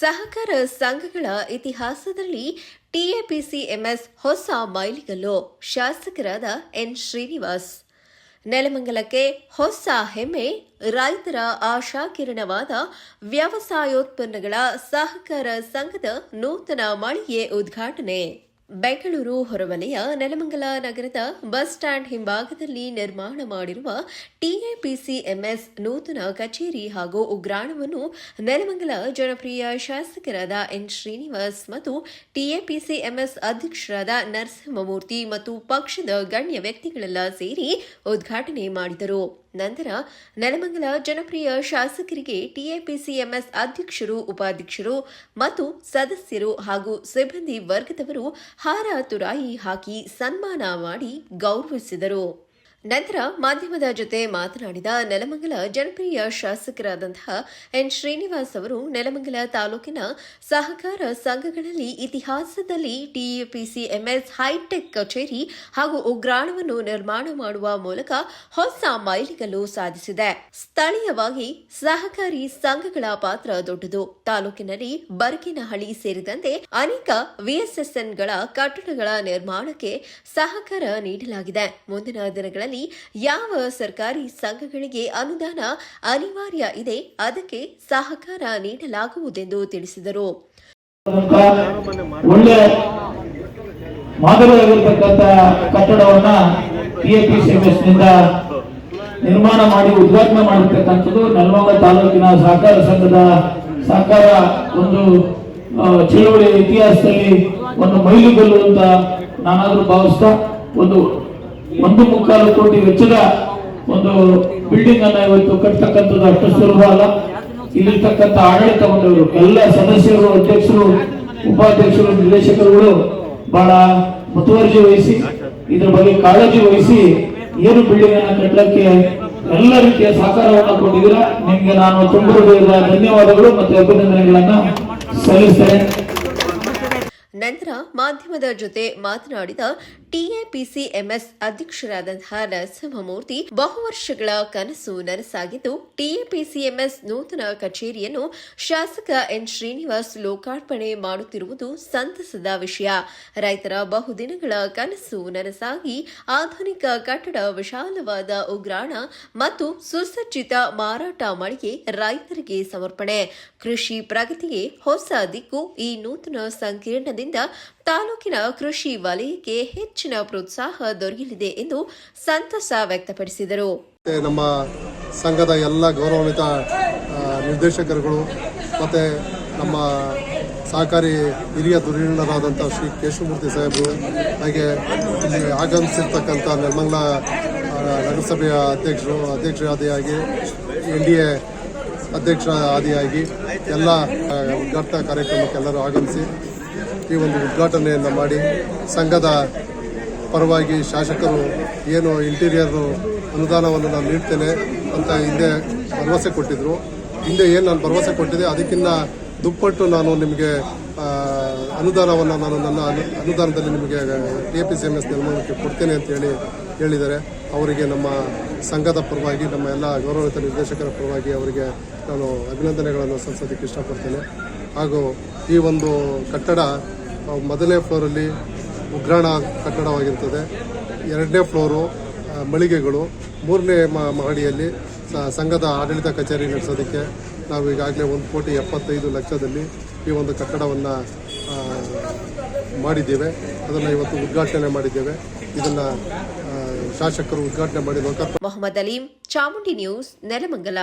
ಸಹಕಾರ ಸಂಘಗಳ ಇತಿಹಾಸದಲ್ಲಿ ಟಿಎಪಿಸಿಎಂಎಸ್ ಹೊಸ ಮೈಲಿಗಲ್ಲು ಶಾಸಕರಾದ ಎನ್ ಶ್ರೀನಿವಾಸ್. ನೆಲಮಂಗಲಕ್ಕೆ ಹೊಸ ಹೆಮ್ಮೆ, ರೈತರ ಆಶಾಕಿರಣವಾದ ವ್ಯವಸಾಯೋತ್ಪನ್ನಗಳ ಸಹಕಾರ ಸಂಘದ ನೂತನ ಮಳಿಗೆ ಉದ್ಘಾಟನೆ. ಬೆಂಗಳೂರು ಹೊರವಲಯ, ನೆಲಮಂಗಲ ನಗರದ ಬಸ್ ಸ್ಟ್ಯಾಂಡ್ ಹಿಂಭಾಗದಲ್ಲಿ ನಿರ್ಮಾಣ ಮಾಡಿರುವ ಟಿಎಪಿಸಿಎಂಎಸ್ ನೂತನ ಕಚೇರಿ ಹಾಗೂ ಉಗ್ರಾಣವನ್ನು ನೆಲಮಂಗಲ ಜನಪ್ರಿಯ ಶಾಸಕರಾದ ಎನ್ ಶ್ರೀನಿವಾಸ್ ಮತ್ತು ಟಿಎಪಿಸಿಎಂಎಸ್ ಅಧ್ಯಕ್ಷರಾದ ನರಸಿಂಹಮೂರ್ತಿ ಮತ್ತು ಪಕ್ಷದ ಗಣ್ಯ ವ್ಯಕ್ತಿಗಳೆಲ್ಲ ಸೇರಿ ಉದ್ಘಾಟನೆ ಮಾಡಿದರು. ನಂತರ ನೆಲಮಂಗಲ ಜನಪ್ರಿಯ ಶಾಸಕರಿಗೆ ಟಿಎಪಿಸಿಎಂಎಸ್ ಅಧ್ಯಕ್ಷರು, ಉಪಾಧ್ಯಕ್ಷರು ಮತ್ತು ಸದಸ್ಯರು ಹಾಗೂ ಸಿಬ್ಬಂದಿ ವರ್ಗದವರು ಹಾರ ತುರಾಯಿ ಹಾಕಿ ಸನ್ಮಾನ ಮಾಡಿ ಗೌರವಿಸಿದರು. ನಂತರ ಮಾಧ್ಯಮದ ಜೊತೆ ಮಾತನಾಡಿದ ನೆಲಮಂಗಲ ಜನಪ್ರಿಯ ಶಾಸಕರಾದಂತಹ ಎನ್ ಶ್ರೀನಿವಾಸ್ ಅವರು, ನೆಲಮಂಗಲ ತಾಲೂಕಿನ ಸಹಕಾರ ಸಂಘಗಳಲ್ಲಿ ಇತಿಹಾಸದಲ್ಲಿ ಟಿಎಪಿಸಿಎಂಎಸ್ ಹೈಟೆಕ್ ಕಚೇರಿ ಹಾಗೂ ಉಗ್ರಾಣವನ್ನು ನಿರ್ಮಾಣ ಮಾಡುವ ಮೂಲಕ ಹೊಸ ಮೈಲಿಗಲ್ಲು ಸಾಧಿಸಿದೆ. ಸ್ಥಳೀಯವಾಗಿ ಸಹಕಾರಿ ಸಂಘಗಳ ಪಾತ್ರ ದೊಡ್ಡದು. ತಾಲೂಕಿನಲ್ಲಿ ಬರಕಿನಹಳ್ಳಿ ಸೇರಿದಂತೆ ಅನೇಕ ವಿಎಸ್ಎಸ್ಎನ್ಗಳ ಕಟ್ಟಡಗಳ ನಿರ್ಮಾಣಕ್ಕೆ ಸಹಕಾರ ನೀಡಲಾಗಿದೆ. ಮುಂದಿನ ದಿನಗಳಲ್ಲಿ ಯಾವ ಸರ್ಕಾರಿ ಸಂಘಗಳಿಗೆ ಅನುದಾನ ಅನಿವಾರ್ಯ ಇದೆ, ಅದಕ್ಕೆ ಸಹಕಾರ ನೀಡಲಾಗುವುದೆಂದು ತಿಳಿಸಿದರು. ನಿರ್ಮಾಣ ಮಾಡಿ, ಉದ್ಘಾಟನೆ ಮಾಡಿರ್ತಕ್ಕಂಥದ್ದು ನೆಲಮಂಗಲ ತಾಲೂಕಿನ ಸಹಕಾರ ಸಂಘದ ಸಹಕಾರ ಒಂದು ಚಳವಳಿ ಇತಿಹಾಸದಲ್ಲಿ ಒಂದು ಮೈಲಿಗಲ್ಲು ಅಂತ ನಾನಾದ್ರೂ ಭಾವಿಸ್ತಾ ಒಂದು ಒಂದು ಮುಕ್ಕಾಲು ಕೋಟಿ ವೆಚ್ಚದ ಒಂದು ಬಿಲ್ಡಿಂಗ್ ಅನ್ನ ಇವತ್ತು ಕಟ್ಟತಕ್ಕಂಥದ್ದು ಅಷ್ಟು ಸುಲಭ ಅಲ್ಲ. ಇಲ್ಲಿರ್ತಕ್ಕಂಥ ಆಡಳಿತ ಮಂಡಳಿಗಳು, ಎಲ್ಲ ಸದಸ್ಯರು, ಅಧ್ಯಕ್ಷರು, ಉಪಾಧ್ಯಕ್ಷರು, ನಿರ್ದೇಶಕರುಗಳು ಬಹಳ ಮುತುವರ್ಜಿ ವಹಿಸಿ, ಇದ್ರ ಬಗ್ಗೆ ಕಾಳಜಿ ವಹಿಸಿ ಏನು ಬಿಲ್ಡಿಂಗ್ ಅನ್ನ ಕಟ್ಟಲಿಕ್ಕೆ ಎಲ್ಲ ರೀತಿಯ ಸಹಕಾರವನ್ನು ಕೊಟ್ಟಿದ್ದೀರಾ? ನಿಮ್ಗೆ ನಾನು ತುಂಬ ಧನ್ಯವಾದಗಳು ಮತ್ತು ಅಭಿನಂದನೆಗಳನ್ನ ಸಲ್ಲಿಸ್ತೇನೆ. ನಂತರ ಮಾಧ್ಯಮದ ಜೊತೆ ಮಾತನಾಡಿದ ಟಿಎಪಿಸಿಎಂಎಸ್ ಅಧ್ಯಕ್ಷರಾದಂತಹ ನರಸಿಂಹಮೂರ್ತಿ ಬಹುವರ್ಷಗಳ ಕನಸು ನನಸಾಗಿದ್ದು ಟಿಎಪಿಸಿಎಂಎಸ್ ನೂತನ ಕಚೇರಿಯನ್ನು ಶಾಸಕ ಎನ್ ಶ್ರೀನಿವಾಸ್ ಲೋಕಾರ್ಪಣೆ ಮಾಡುತ್ತಿರುವುದು ಸಂತಸದ ವಿಷಯ. ರೈತರ ಬಹುದಿನಗಳ ಕನಸು ನನಸಾಗಿ, ಆಧುನಿಕ ಕಟ್ಟಡ ವಿಶಾಲವಾದ ಉಗ್ರಾಣ ಮತ್ತು ಸುಸಜ್ಜಿತ ಮಾರಾಟ ಮಳಿಗೆ ರೈತರಿಗೆ ಸಮರ್ಪಣೆ. ಕೃಷಿ ಪ್ರಗತಿಗೆ ಹೊಸ ದಿಕ್ಕು ಈ ನೂತನ ಸಂಕೀರ್ಣದಿಂದ ತಾಲೂಕಿನ ಕೃಷಿ ವಲಯಕ್ಕೆ ಹೆಚ್ಚಿನ ಪ್ರೋತ್ಸಾಹ ದೊರೆಯಲಿದೆ ಎಂದು ಸಂತಸ ವ್ಯಕ್ತಪಡಿಸಿದರು. ನಮ್ಮ ಸಂಘದ ಎಲ್ಲ ಗೌರವಾನ್ವಿತ ನಿರ್ದೇಶಕರುಗಳು ಮತ್ತು ನಮ್ಮ ಸಹಕಾರಿ ಹಿರಿಯ ಧುರೀಣರಾದಂಥ ಶ್ರೀ ಕೇಶವಮೂರ್ತಿ ಸಾಹೇಬರು, ಹಾಗೆ ಆಗಮಿಸಿರ್ತಕ್ಕಂಥ ನಿರ್ಮಂಗ್ಲ ನಗರಸಭೆಯ ಅಧ್ಯಕ್ಷರು ಅಧ್ಯಕ್ಷರಾದಿಯಾಗಿ ಎನ್ ಡಿ ಎ ಅಧ್ಯಕ್ಷರ ಆದಿಯಾಗಿ ಎಲ್ಲ ಉದ್ಘಾಟನಾ ಕಾರ್ಯಕ್ರಮಕ್ಕೆಲ್ಲರೂ ಆಗಮಿಸಿ ಈ ಒಂದು ಉದ್ಘಾಟನೆಯನ್ನು ಮಾಡಿ ಸಂಘದ ಪರವಾಗಿ ಶಾಸಕರು ಏನು ಇಂಟೀರಿಯರ್ ಅನುದಾನವನ್ನು ನಾನು ನೀಡ್ತೇನೆ ಅಂತ ಹಿಂದೆ ಭರವಸೆ ಕೊಟ್ಟಿದ್ರು. ಹಿಂದೆ ಏನು ನಾನು ಭರವಸೆ ಕೊಟ್ಟಿದೆ ಅದಕ್ಕಿಂತ ದುಪ್ಪಟ್ಟು ನಾನು ನಿಮಗೆ ಅನುದಾನವನ್ನು ನಾನು ನನ್ನ ಅನು- ಅನುದಾನದಲ್ಲಿ ನಿಮಗೆ A P C M S ನಿರ್ಮಾಣಕ್ಕೆ ಕೊಡ್ತೇನೆ ಅಂತೇಳಿ ಹೇಳಿದ್ದಾರೆ. ಅವರಿಗೆ ನಮ್ಮ ಸಂಘದ ಪರವಾಗಿ, ನಮ್ಮ ಎಲ್ಲ ಗೌರವಿತ ನಿರ್ದೇಶಕರ ಪರವಾಗಿ ಅವರಿಗೆ ನಾನು ಅಭಿನಂದನೆಗಳನ್ನು ಸಲ್ಲಿಸೋದಕ್ಕೆ ಇಷ್ಟಪಡ್ತೇನೆ. ಹಾಗೂ ಈ ಒಂದು ಕಟ್ಟಡ ಮೊದಲನೇ ಫ್ಲೋರಲ್ಲಿ ಉಗ್ರಾಣ ಕಟ್ಟಡವಾಗಿರ್ತದೆ. ಎರಡನೇ ಫ್ಲೋರು ಮಳಿಗೆಗಳು. ಮೂರನೇ ಮಹಡಿಯಲ್ಲಿ ಸಂಘದ ಆಡಳಿತ ಕಚೇರಿ ನಡೆಸೋದಕ್ಕೆ ನಾವು ಈಗಾಗಲೇ ಒಂದು ಕೋಟಿ ಎಪ್ಪತ್ತೈದು ಲಕ್ಷದಲ್ಲಿ ಈ ಒಂದು ಕಟ್ಟಡವನ್ನು ಮಾಡಿದ್ದೇವೆ. ಅದನ್ನು ಇವತ್ತು ಉದ್ಘಾಟನೆ ಮಾಡಿದ್ದೇವೆ. ಇದನ್ನು ಶಾಸಕರು ಉದ್ಘಾಟನೆ ಮಾಡಿ ಮೊಹಮ್ಮದ್ ಅಲೀಂ, ಚಾಮುಂಡಿ ನ್ಯೂಸ್, ನೆಲಮಂಗಲ.